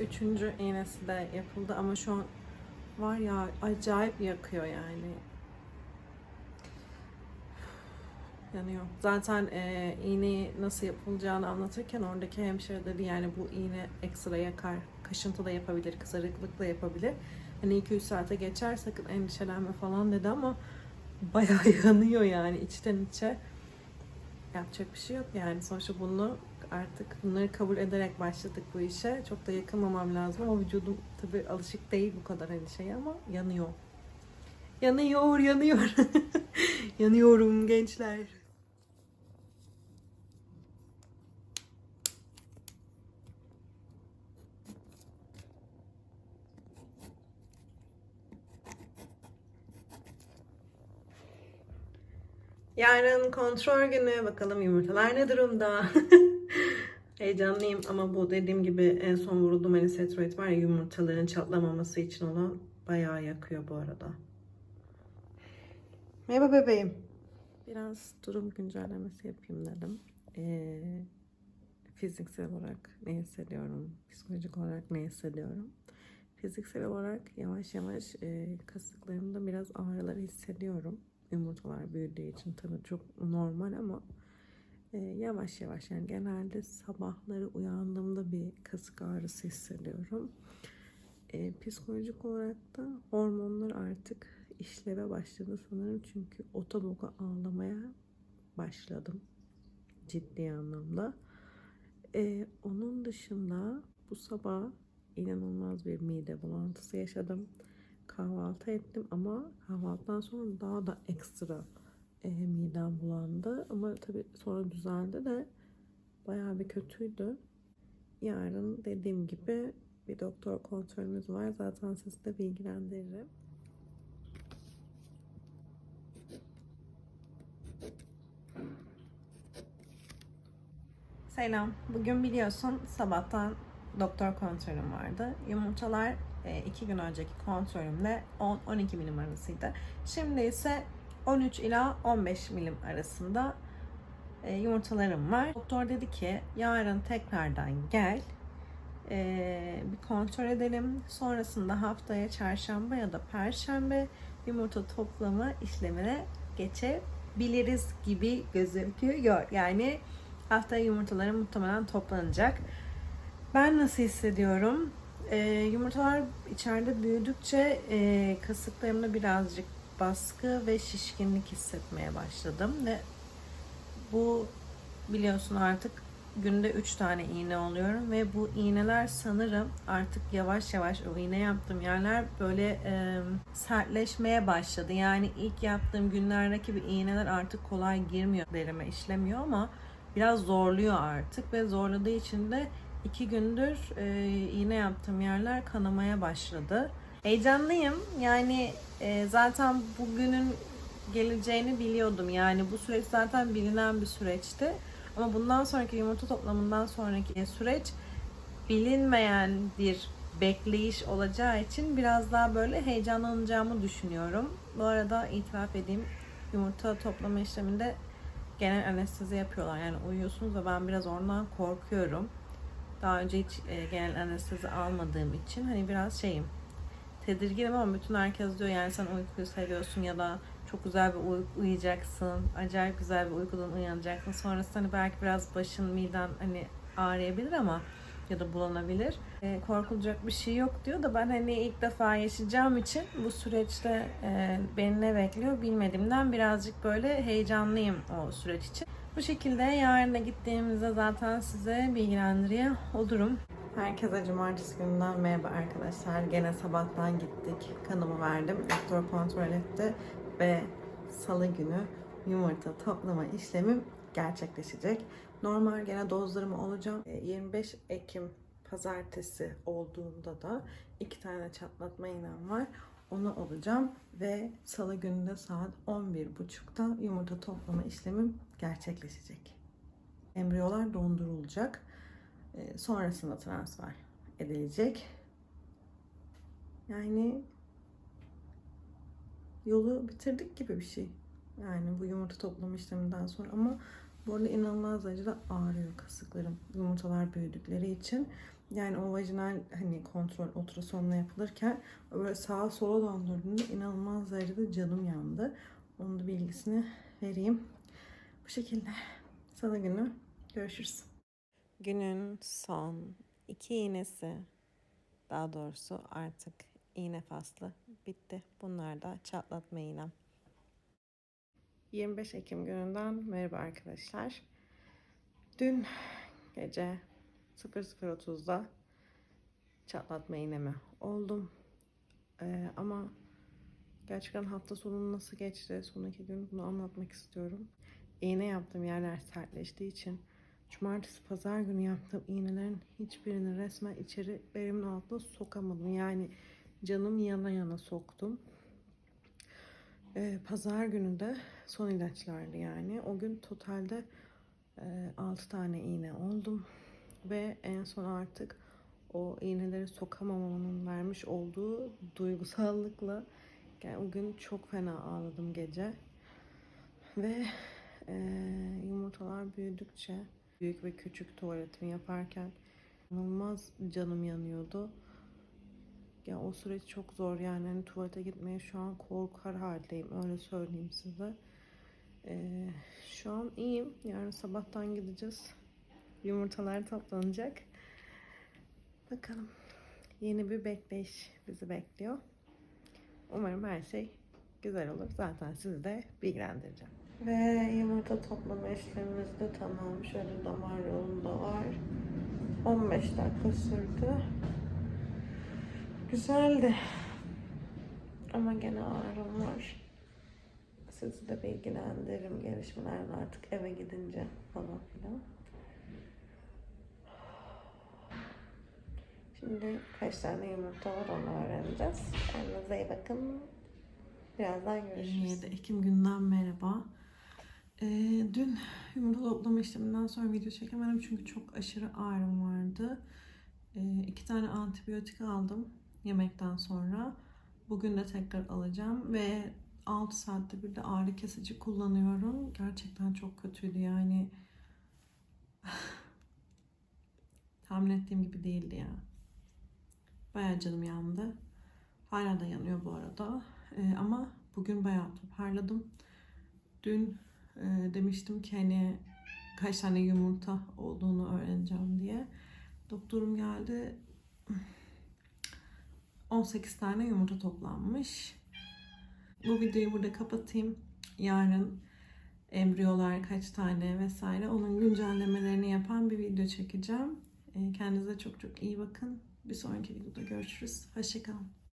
üçüncü iğnesi de yapıldı ama şu an var ya acayip yakıyor yani. Yanıyor. Zaten e, iğneyi nasıl yapılacağını anlatırken oradaki hemşire dedi yani bu iğne ekstra yakar. Kaşıntı da yapabilir, kızarıklık da yapabilir. Hani 2-3 saate geçer sakın endişelenme falan dedi ama bayağı yanıyor yani içten içe. Yapacak bir şey yok yani sonuçta bunu artık bunları kabul ederek başladık bu işe. Çok da yakınmamam lazım ama vücudum tabii alışık değil bu kadar hani şey ama yanıyor. Yanıyor, yanıyor. Yanıyorum gençler. Yarın kontrol günü. Bakalım yumurtalar ne durumda? Heyecanlıyım ama bu dediğim gibi en son vurulduğum anisetroid var ya yumurtaların çatlamaması için onu bayağı yakıyor bu arada. Merhaba bebeğim. Biraz durum güncellemesi yapayım dedim. Ee, fiziksel olarak ne hissediyorum, psikolojik olarak ne hissediyorum. Fiziksel olarak yavaş yavaş e, kasıklarımda biraz ağrıları hissediyorum. Yumurtalar büyüdüğü için tabii çok normal ama e, yavaş yavaş yani genelde sabahları uyandığımda bir kasık ağrısı hissediyorum. E, psikolojik olarak da hormonlar artık işleve başladı sanırım çünkü otoboka ağlamaya başladım ciddi anlamda. E, onun dışında bu sabah inanılmaz bir mide bulantısı yaşadım. Kahvaltı ettim ama kahvaltıdan sonra daha da ekstra e, midem bulandı. Ama tabii sonra düzeldi de bayağı bir kötüydü. Yarın dediğim gibi bir doktor kontrolümüz var. Zaten sizi de bilgilendiririm. Selam. Bugün biliyorsun sabahtan doktor kontrolüm vardı. Yumurtalar e, iki gün önceki kontrolümle 10-12 milim arasıydı. Şimdi ise 13 ila 15 milim arasında e, yumurtalarım var. Doktor dedi ki yarın tekrardan gel e, bir kontrol edelim. Sonrasında haftaya çarşamba ya da perşembe yumurta toplama işlemine geçebiliriz gibi gözüküyor. Yani haftaya yumurtalarım muhtemelen toplanacak. Ben nasıl hissediyorum? Ee, yumurtalar içeride büyüdükçe e, kasıklarımda birazcık baskı ve şişkinlik hissetmeye başladım ve bu biliyorsun artık günde 3 tane iğne oluyorum ve bu iğneler sanırım artık yavaş yavaş o iğne yaptığım yerler böyle e, sertleşmeye başladı. Yani ilk yaptığım günlerdeki bir iğneler artık kolay girmiyor derime işlemiyor ama biraz zorluyor artık ve zorladığı için de iki gündür e, iğne yaptığım yerler kanamaya başladı. Heyecanlıyım. Yani e, zaten bugünün geleceğini biliyordum. Yani bu süreç zaten bilinen bir süreçti. Ama bundan sonraki yumurta toplamından sonraki süreç bilinmeyen bir bekleyiş olacağı için biraz daha böyle heyecanlanacağımı düşünüyorum. Bu arada itiraf edeyim yumurta toplama işleminde genel anestezi yapıyorlar. Yani uyuyorsunuz ve ben biraz ondan korkuyorum. Daha önce hiç e, genel anestezi almadığım için hani biraz şeyim tedirginim ama bütün herkes diyor yani sen uykuyu seviyorsun ya da çok güzel bir uyku uyuyacaksın. Acayip güzel bir uykudan uyanacaksın. Sonrasında hani belki biraz başın, miden hani ağrıyabilir ama ya da bulanabilir. E, korkulacak bir şey yok diyor da ben hani ilk defa yaşayacağım için bu süreçte e, beni ne bekliyor bilmediğimden birazcık böyle heyecanlıyım o süreç için. Bu şekilde yarın da gittiğimizde zaten size bilgilendiriyor olurum. Herkese cumartesi gününden merhaba arkadaşlar. Gene sabahtan gittik. Kanımı verdim. Doktor kontrol etti ve salı günü yumurta toplama işlemim gerçekleşecek. Normal gene dozlarımı olacağım. E, 25 Ekim pazartesi olduğunda da iki tane çatlatma iğnem var. Onu olacağım ve salı günü de saat 11.30'da yumurta toplama işlemim gerçekleşecek. Embriyolar dondurulacak. E, sonrasında transfer edilecek. Yani yolu bitirdik gibi bir şey. Yani bu yumurta toplama işleminden sonra ama bu arada inanılmaz derecede ağrıyor kasıklarım. Yumurtalar büyüdükleri için. Yani o vajinal hani kontrol ultrasonla yapılırken böyle sağa sola döndürdüğümde inanılmaz derecede canım yandı. Onun da bilgisini vereyim. Bu şekilde. Salı günü görüşürüz. Günün son iki iğnesi daha doğrusu artık iğne faslı bitti. Bunlar da çatlatma iğnem. 25 Ekim gününden merhaba arkadaşlar. Dün gece 00.30'da çatlatma iğnemi oldum. Ee, ama gerçekten hafta sonu nasıl geçti son iki gün bunu anlatmak istiyorum. İğne yaptığım yerler sertleştiği için cumartesi pazar günü yaptığım iğnelerin hiçbirini resmen içeri belimin altına sokamadım. Yani canım yana yana soktum. Ee, pazar günü de son ilaçlardı yani. O gün totalde e, 6 tane iğne oldum. Ve en son artık o iğneleri sokamamamın vermiş olduğu duygusallıkla yani o gün çok fena ağladım gece. Ve e, yumurtalar büyüdükçe büyük ve küçük tuvaletimi yaparken inanılmaz canım yanıyordu. Ya o süreç çok zor yani hani tuvalete gitmeye şu an korkar haldeyim öyle söyleyeyim size. Ee, şu an iyiyim. Yarın sabahtan gideceğiz. Yumurtalar toplanacak. Bakalım. Yeni bir bekleyiş bizi bekliyor. Umarım her şey güzel olur. Zaten sizi de bilgilendireceğim. Ve yumurta toplama işlemimiz de tamam. Şöyle damar yolunda var. 15 dakika sürdü. Güzeldi. Ama gene ağrım var. Sizi de bilgilendiririm gelişmelerden artık eve gidince falan filan. Şimdi kaç tane yumurta var onu öğreneceğiz. Kendinize iyi bakın. Birazdan görüşürüz. 27 Ekim günden merhaba. Ee, dün yumurta toplama işleminden sonra video çekemedim çünkü çok aşırı ağrım vardı. Ee, iki tane antibiyotik aldım yemekten sonra. Bugün de tekrar alacağım ve 6 saatte bir de ağrı kesici kullanıyorum. Gerçekten çok kötüydü yani. Tahmin ettiğim gibi değildi ya. Bayağı canım yandı. Hala da yanıyor bu arada. Ee, ama bugün bayağı toparladım. Dün e, demiştim ki hani kaç tane yumurta olduğunu öğreneceğim diye. Doktorum geldi. 18 tane yumurta toplanmış. Bu videoyu burada kapatayım. Yarın embriyolar kaç tane vesaire onun güncellemelerini yapan bir video çekeceğim. Ee, Kendinize çok çok iyi bakın. Bir sonraki videoda görüşürüz. Hoşçakalın.